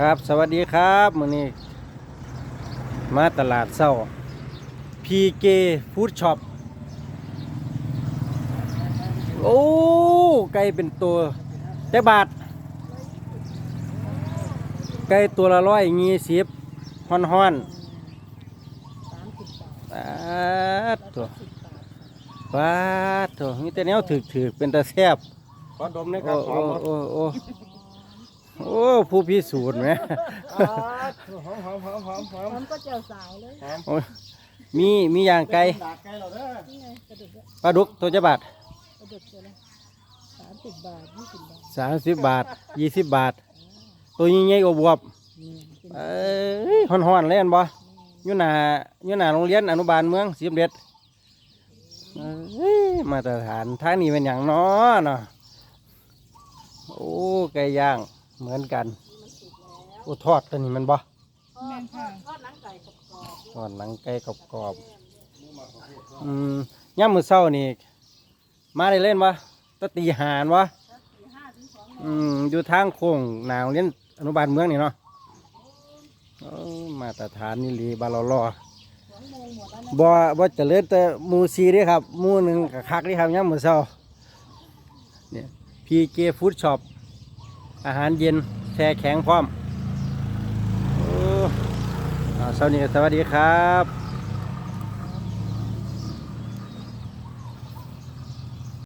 ครับสวัสดีครับมื้อนี้มาตลาดเศร้า PK Food Shop โอ้ไก่เป็นตัวจักบาท ไก่ตัวละร้อยงี้สิบฮอนฮอนสามสิบบาทๆปาดโถปาดโถมีแต่แนวถือถือเป็นตาแซบขอดมนะครับหโอ้อมโอ้โอ้ โอ้ผู้พิสูจน์ไหมหอมหอมหอมหอมหอมพร้อมก็เจียวสายเลยหอมโอ้ยมีมีอย่างไก่ดากไก่เราเด้อนี่ไงกระดูกอะปลาดุกตัวจะบาทกระดูกตัวละสามสิบบาทยี่สิบบาทสามสิบบาทยี่สิบบาท ตัวใหญ่ๆอบวบนี่เป็นเอ้ยฮ้อนๆเลยอันบ่อยู่หน้าอยู่หน้าโรงเรียนอนุบาลเมืองสีมเด็ดเอ้ยมาตรฐานทางนี้เป็นอย่างน้อเนาะโอ้ไก่ย่าง เหมือนกันโอ้ทอดตัวนี้มันบ่ทอดทอดทอดหนังไก่กรอบทอดหนังไก่กรอบๆอืมย่ำมือเช้านี่มาได้เล่นบ่ตะตีหานวะๆสี่ห้าถึงสองอืมอยู่ทางโค้งหนาวเรียนอนุบาลเมืองนี่เนาะเอ้ามาตรฐานนี่ลีบาลอลอสองโมงหมดแล้วนะบ่บ่เจริญแต่หมูซีเด้ครับหมูหนึ่งกับคักเด้ครับย่ำมื้อเช้าเนี่ยพีเจฟู้ดช็อป อาหารเย็นแช่แข็งพร้อมโอ้อ่าเช้านี้ก็สวัสดีครับ